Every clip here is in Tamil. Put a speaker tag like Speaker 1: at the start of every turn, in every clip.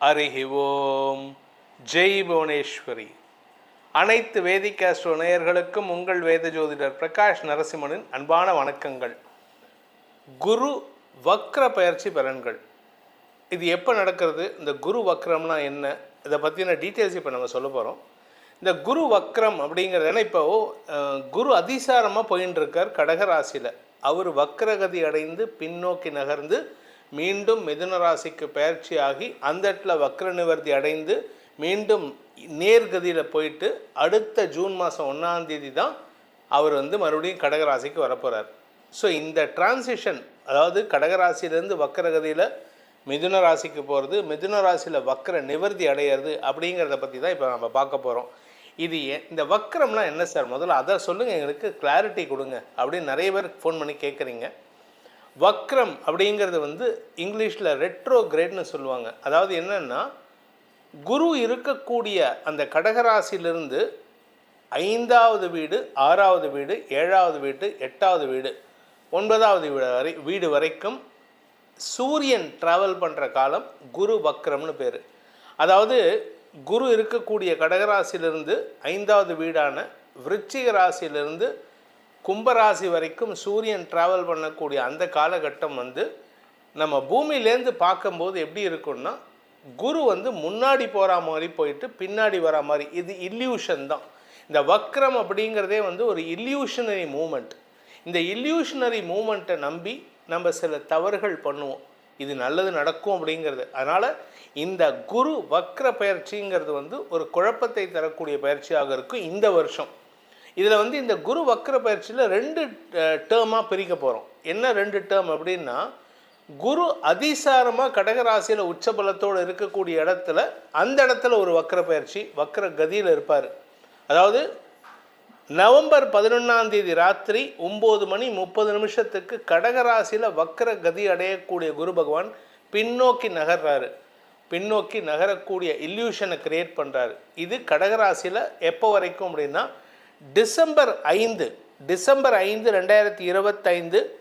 Speaker 1: ஹரிஹி ஓம். ஜெய் புவனேஸ்வரி. அனைத்து வேதிக் ஆஸ்ட்ரோ நேயர்களுக்கும் உங்கள் வேத ஜோதிடர் பிரகாஷ் நரசிம்மனின் அன்பான வணக்கங்கள். குரு வக்ர பயிற்சி பலன்கள். இது எப்போ நடக்கிறது? இந்த குரு வக்ரம்னா என்ன? இதை பற்றின டீட்டெயில்ஸ் இப்போ நம்ம சொல்ல போகிறோம் இந்த குரு வக்ரம் அப்படிங்கிறது ஏன்னா இப்போ குரு அதிசாரமாக போயின்னு இருக்கார் கடகராசியில் அவர் வக்ரகதி அடைந்து பின்னோக்கி நகர்ந்து மீண்டும் மிதுன ராசிக்கு பயிற்சி ஆகி அந்த இடத்துல வக்ர நிவர்த்தி அடைந்து மீண்டும் நேர்கதியில் போயிட்டு அடுத்த ஜூன் மாதம் ஒன்றாம் தேதி தான் அவர் வந்து மறுபடியும் கடகராசிக்கு வரப்போகிறார் ஸோ இந்த டிரான்சிஷன் அதாவது கடகராசியிலேருந்து வக்கரகதியில் மிதுன ராசிக்கு போகிறது மிதுன ராசியில் வக்கர நிவர்த்தி அடையிறது அப்படிங்கிறத பற்றி தான் இப்போ நம்ம பார்க்க போகிறோம் இது இந்த வக்கரம்னா என்ன சார்? முதல்ல அதை சொல்லுங்கள் எங்களுக்கு கிளாரிட்டி கொடுங்க அப்படின்னு நிறைய பேர் ஃபோன் பண்ணி கேட்குறீங்க வக்ரம் அப்படிங்கிறது வந்து இங்கிலீஷில் ரெட்ரோ கிரேட்னு சொல்லுவாங்க. அதாவது என்னென்னா குரு இருக்கக்கூடிய அந்த கடகராசியிலிருந்து ஐந்தாவது வீடு ஆறாவது வீடு ஏழாவது வீடு எட்டாவது வீடு ஒன்பதாவது வீடு வரை வீடு வரைக்கும் சூரியன் ட்ராவல் பண்ணுற காலம் குரு வக்ரம்னு பேர். அதாவது குரு இருக்கக்கூடிய கடகராசியிலிருந்து ஐந்தாவது வீடான விருச்சிக ராசியிலிருந்து கும்பராசி வரைக்கும் சூரியன் ட்ராவல் பண்ணக்கூடிய அந்த காலகட்டம் வந்து நம்ம பூமியிலேருந்து பார்க்கும்போது எப்படி இருக்கும்னா குரு வந்து முன்னாடி போகிற மாதிரி போயிட்டு பின்னாடி வர மாதிரி. இது இல்யூஷன் தான். இந்த வக்ரம் அப்படிங்கிறதே வந்து ஒரு இல்யூஷனரி மூமெண்ட் இந்த இல்யூஷனரி மூமெண்ட்டை நம்பி நம்ம சில தவறுகள் பண்ணுவோம். இது நல்லது நடக்கும் அப்படிங்கிறது. அதனால் இந்த குரு வக்ர பயிற்சிங்கிறது வந்து ஒரு குழப்பத்தை தரக்கூடிய பயிற்சியாக இருக்கும் இந்த வருஷம். இதில் வந்து இந்த குரு வக்ர பயிற்சியில் ரெண்டு டேர்மாக பிரிக்க போகிறோம். என்ன ரெண்டு டேர்ம் அப்படின்னா குரு அதிசாரமாக கடகராசியில் உச்சபலத்தோடு இருக்கக்கூடிய இடத்துல அந்த இடத்துல ஒரு வக்ர பயிற்சி வக்ர கதியில் இருப்பார். அதாவது நவம்பர் பதினொன்றாம் தேதி ராத்திரி ஒம்பது மணி முப்பது நிமிஷத்துக்கு கடகராசியில் வக்ர கதி அடையக்கூடிய குரு பகவான் பின்னோக்கி நகர்றாரு. பின்னோக்கி நகரக்கூடிய இல்யூஷனை கிரியேட் பண்ணுறாரு இது கடகராசியில் எப்போ வரைக்கும் அப்படின்னா டிசம்பர் ஐந்து டிசம்பர் ஐந்து ரெண்டாயிரத்தி இருபத்தைந்து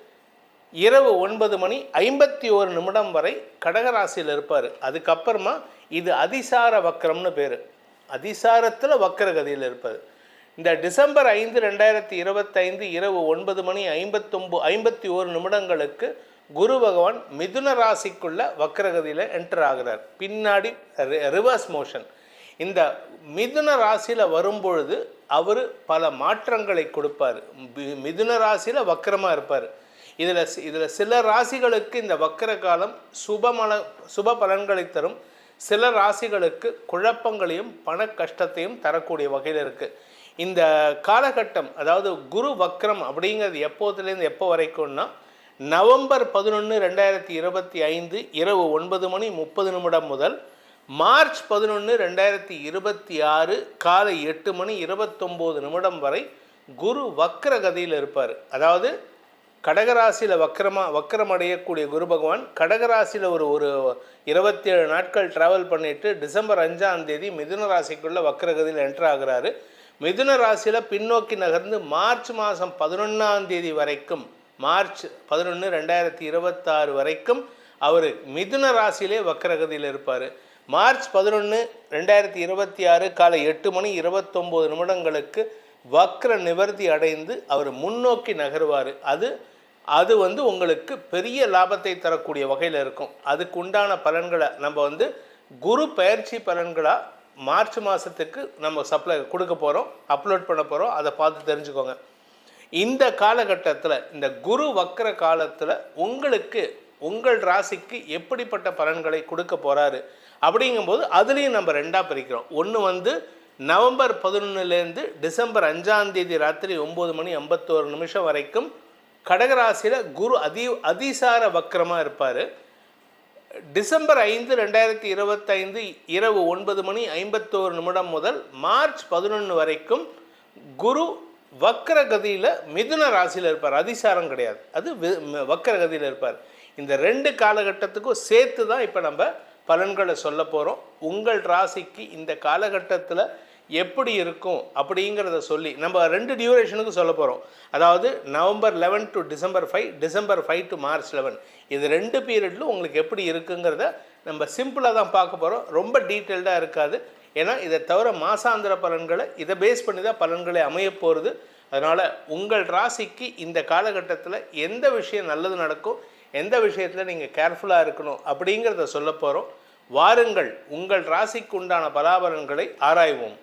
Speaker 1: இரவு ஒன்பது மணி ஐம்பத்தி ஒரு நிமிடம் வரை கடகராசியில் இருப்பார். அதுக்கப்புறமா இது அதிசார வக்கரம்னு பேர். அதிசாரத்தில் வக்கரகதியில் இருப்பார். இந்த டிசம்பர் ஐந்து ரெண்டாயிரத்தி இருபத்தைந்து இரவு ஒன்பது மணி ஐம்பத்தொம்பு ஐம்பத்தி ஓரு நிமிடங்களுக்கு குரு பகவான் மிதுன ராசிக்குள்ள வக்கரகதியில் என்டர் ஆகிறார். பின்னாடி ரிவர்ஸ் மோஷன் இந்த மிதுன ராசியில் வரும்பொழுது அவர் பல மாற்றங்களை கொடுப்பார். மி- மிதுன ராசியில் வக்கரமாக இருப்பார். இதில் இதில் சில ராசிகளுக்கு இந்த வக்கர காலம் சுபமல சுப பலன்களை தரும். சில ராசிகளுக்கு குழப்பங்களையும் பண கஷ்டத்தையும் தரக்கூடிய வகையில் இருக்குது இந்த காலகட்டம் அதாவது குரு வக்ரம் அப்படிங்கிறது எப்போதுலேருந்து எப்போ வரைக்கும்னா நவம்பர் பதினொன்று ரெண்டாயிரத்தி இருபத்தி ஐந்து இரவு ஒன்பது மணி முப்பது நிமிடம் முதல் மார்ச் பதினொன்று ரெண்டாயிரத்தி இருபத்தி ஆறு காலை எட்டு மணி இருபத்தொம்போது நிமிடம் வரை குரு வக்ர கதியில் இருப்பார். அதாவது கடகராசியில் வக்கரமாக வக்கரம் அடையக்கூடிய குரு பகவான் கடகராசியில் ஒரு ஒரு இருபத்தேழு நாட்கள் ட்ராவல் பண்ணிவிட்டு டிசம்பர் அஞ்சாம் தேதி மிதுன ராசிக்குள்ளே வக்கரகதியில் என்டர் ஆகிறாரு. மிதுன ராசியில் பின்னோக்கி நகர்ந்து மார்ச் மாதம் பதினொன்றாம் தேதி வரைக்கும் மார்ச் பதினொன்று ரெண்டாயிரத்தி இருபத்தாறு வரைக்கும் அவர் மிதுன ராசியிலே வக்கரகதியில் இருப்பார். மார்ச் பதினொன்று ரெண்டாயிரத்தி இருபத்தி ஆறு காலை எட்டு மணி இருபத்தொம்போது நிமிடங்களுக்கு வக்ர நிவர்த்தி அடைந்து அவர் முன்னோக்கி நகருவார். அது அது வந்து உங்களுக்கு பெரிய லாபத்தை தரக்கூடிய வகையில் இருக்கும். அதுக்கு உண்டான பலன்களை நம்ம வந்து குரு பயிற்சி பலன்களாக மார்ச் மாதத்துக்கு நம்ம சப்ளை கொடுக்க போகிறோம் அப்லோட் பண்ண போகிறோம் அதை பார்த்து தெரிஞ்சுக்கோங்க. இந்த காலகட்டத்தில் இந்த குரு வக்கர காலத்தில் உங்களுக்கு உங்கள் ராசிக்கு எப்படிப்பட்ட பலன்களை கொடுக்க போகிறாரு அப்படிங்கும்போது அதுலேயும் நம்ம ரெண்டாக பிரிக்கிறோம். ஒன்று வந்து நவம்பர் பதினொன்றுலேருந்து டிசம்பர் அஞ்சாந்தேதி ராத்திரி ஒம்பது மணி ஐம்பத்தோரு நிமிஷம் வரைக்கும் கடகராசியில் குரு அதி அதிசார வக்கரமாக இருப்பார். டிசம்பர் ஐந்து ரெண்டாயிரத்தி இருபத்தைந்து இரவு ஒன்பது மணி ஐம்பத்தோரு நிமிடம் முதல் மார்ச் பதினொன்று வரைக்கும் குரு வக்கரகதியில் மிதுன ராசியில் இருப்பார். அதிசாரம் கிடையாது. அது வக்கரகதியில் இருப்பார். இந்த ரெண்டு காலகட்டத்துக்கும் சேர்த்து தான் இப்போ நம்ம பலன்களை சொல்ல போகிறோம் உங்கள் ராசிக்கு இந்த காலகட்டத்தில் எப்படி இருக்கும் அப்படிங்கிறத சொல்லி நம்ம ரெண்டு டியூரேஷனுக்கு சொல்ல போகிறோம் அதாவது November eleven to December five December five to March eleven இது ரெண்டு பீரியட்லும் உங்களுக்கு எப்படி இருக்குங்கிறத நம்ம சிம்பிளாக தான் பார்க்க போகிறோம் ரொம்ப டீட்டெயில்டாக இருக்காது. ஏன்னா இதை தவிர மாசாந்திர பலன்களை இதை பேஸ் பண்ணி தான் பலன்களை அமைய போகிறது அதனால் உங்கள் ராசிக்கு இந்த காலகட்டத்தில் எந்த விஷயம் நல்லது நடக்கும் எந்த விஷயத்தில் நீங்கள் கேர்ஃபுல்லாக இருக்கணும் அப்படிங்கிறத சொல்ல போகிறோம் வாருங்கள் உங்கள் ராசிக்கு உண்டான பலாபலன்களை ஆராய்வோம்.